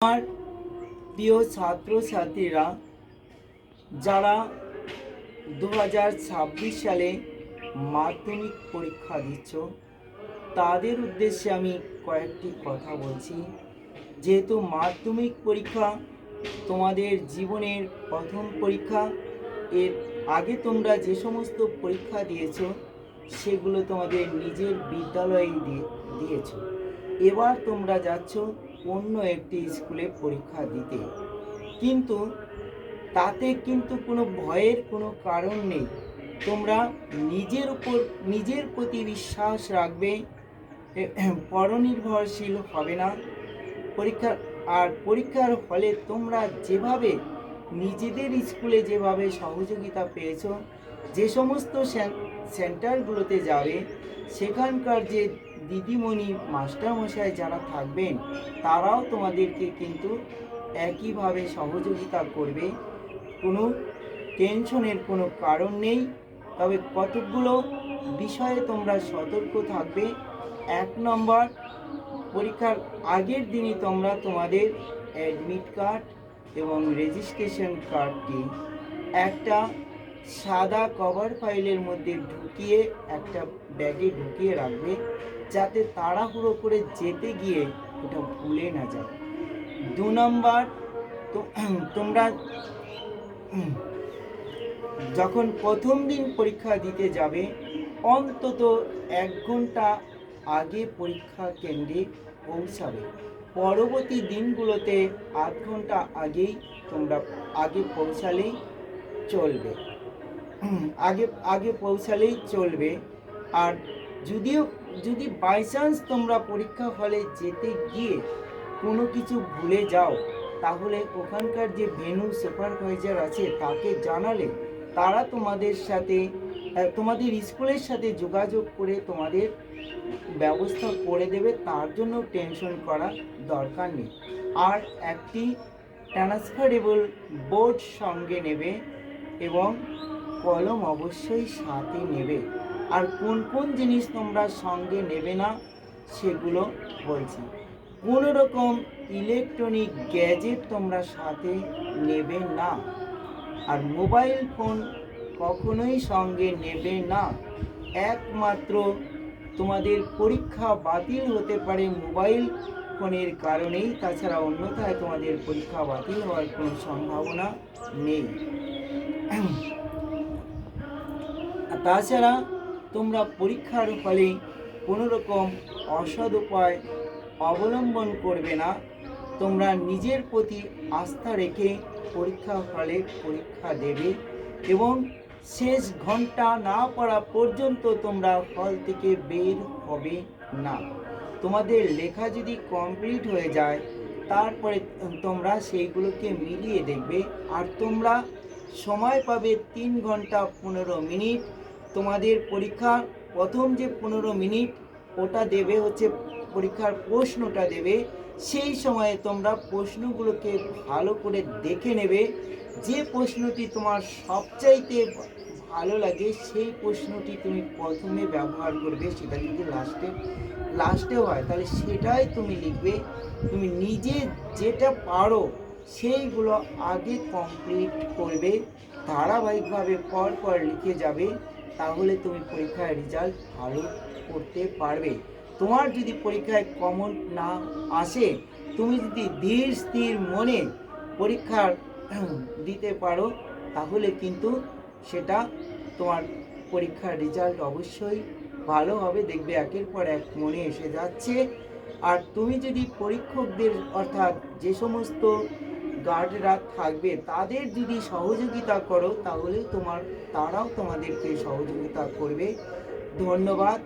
আমার প্রিয় ছাত্রছাত্রীরা, যারা দু ছাব্বিশ সালে মাধ্যমিক পরীক্ষা দিচ্ছ, তাদের উদ্দেশ্যে আমি কয়েকটি কথা বলছি। যেহেতু মাধ্যমিক পরীক্ষা তোমাদের জীবনের প্রথম পরীক্ষা, এর আগে তোমরা যে সমস্ত পরীক্ষা দিয়েছ, সেগুলো তোমাদের নিজের বিদ্যালয়ে দিয়ে দিয়েছ। এবার তোমরা যাচ্ছ অন্য একটি স্কুলে পরীক্ষা দিতে। কিন্তু তাতে কিন্তু কোনো ভয়ের কোনো কারণ নেই। তোমরা নিজের উপর, নিজের প্রতি বিশ্বাস রাখবে পরনির্ভরশীল হবে না। পরীক্ষা, আর পরীক্ষার ফলে তোমরা যেভাবে নিজেদের স্কুলে যেভাবে সহযোগিতা পেয়েছ, যে সমস্ত সেন- সেন্টারগুলোতে যাবে, সেখানকার যে দিদিমণি, মাস্টারমশাই যারা থাকবেন, তারাও তোমাদেরকে কিন্তু একইভাবে সহযোগিতা করবে। কোনো টেনশনের কোনো কারণ নেই। তবে কতকগুলো বিষয়ে তোমরা সতর্ক থাকবে। এক নম্বর, পরীক্ষার আগের দিনই তোমরা তোমাদের অ্যাডমিট কার্ড এবং রেজিস্ট্রেশন কার্ডটি একটা সাদা কভার ফাইলের মধ্যে ঢুকিয়ে একটা ব্যাগে ঢুকিয়ে রাখবে, যাতে তাড়াহুড়ো করে যেতে গিয়ে ওটা ভুলে না যায়। দু নম্বর তোমরা যখন প্রথম দিন পরীক্ষা দিতে যাবে, অন্তত এক ঘণ্টা আগে পরীক্ষা কেন্দ্রে পৌঁছাবে। পরবর্তী দিনগুলোতে আধ ঘণ্টা আগেই তোমরা আগে পৌঁছালেই চলবে। আগে আগে পৌঁছালেই চলবে। আর যদিও, যদি বাই চান্স তোমরা পরীক্ষা হলে যেতে গিয়ে কোনো কিছু ভুলে যাও, তাহলে ওখানকার যে ভেনু সুপারভাইজার আছে তাকে জানালে তারা তোমাদের সাথে তোমাদের স্কুলের সাথে যোগাযোগ করে তোমাদের ব্যবস্থা করে দেবে। তার জন্য টেনশন করা দরকার নেই। আর একটি ট্রান্সফারেবল বোর্ড সঙ্গে নেবে এবং কলম অবশ্যই সাথে নেবে। আর কোন কোন জিনিস তোমরা সঙ্গে নেবে না, সেগুলো বলছি। কোনো রকম ইলেকট্রনিক গ্যাজেট তোমরা সাথে নেবে না, আর মোবাইল ফোন কখনোই সঙ্গে নেবে না। একমাত্র তোমাদের পরীক্ষা বাতিল হতে পারে মোবাইল ফোনের কারণেই, তাছাড়া অন্যথায় তোমাদের পরীক্ষা বাতিল হওয়ার কোনো সম্ভাবনা নেই। তাছাড়া তোমরা পরীক্ষার ফলে কোনো রকম অসৎ উপায় অবলম্বন করবে না। তোমরা নিজের প্রতি আস্থা রেখে পরীক্ষা ফলে পরীক্ষা দেবে এবং শেষ ঘণ্টা না পড়া পর্যন্ত তোমরা ফল থেকে বের হবে না। তোমাদের লেখা যদি কমপ্লিট হয়ে যায়, তারপরে তোমরা সেইগুলোকে মিলিয়ে দেখবে। আর তোমরা সময় পাবে তিন ঘণ্টা পনেরো মিনিট। তোমাদের পরীক্ষা প্রথম যে পনেরো মিনিট, ওটা দেবে হচ্ছে পরীক্ষার প্রশ্নটা দেবে। সেই সময়ে তোমরা প্রশ্নগুলোকে ভালো করে দেখে নেবে। যে প্রশ্নটি তোমার সবচাইতে ভালো লাগে, সেই প্রশ্নটি তুমি প্রথমে ব্যবহার করবে, সেটা যদি লাস্টে লাস্টেও হয়, তাহলে সেটাই তুমি লিখবে। তুমি নিজে যেটা পারো, সেইগুলো আগে কমপ্লিট করবে, ধারাবাহিকভাবে পর পর লিখে যাবে। তাহলে তুমি পরীক্ষায় রেজাল্ট ভালো করতে পারবে। তোমার যদি পরীক্ষায় কমন না আসে, তুমি যদি ধীর স্থির মনে পরীক্ষার দিতে পারো, তাহলে কিন্তু সেটা তোমার পরীক্ষার রেজাল্ট অবশ্যই ভালো হবে। দেখবে একের পর এক মনে এসে যাচ্ছে। আর তুমি যদি পরীক্ষকদের অর্থাৎ যে সমস্ত গার্ডরা থাকবে। তাদের যদি সহযোগিতা করো তাহলে তোমার, তারাও তোমাদেরকে সহযোগিতা করবে। ধন্যবাদ।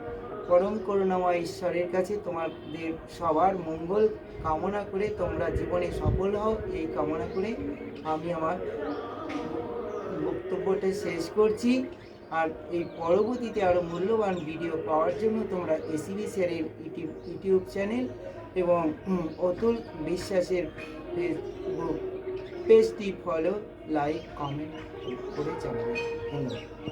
পরম করুণাময় ঈশ্বরের কাছে তোমাদের সবার মঙ্গল কামনা করে তোমরা জীবনে সফল হও। এই কামনা করে আমি আমার বক্তব্যটা শেষ করছি। আর এই পরবর্তীতে আরও মূল্যবান ভিডিও পাওয়ার জন্য তোমরা এসিবি স্যারের ইউটিউব ইউটিউব চ্যানেল এবং অতুল বিশ্বাসের ফেসবুক পেজটি ফলো লাইক কমেন্ট করে জানাবেন। ধন্যবাদ।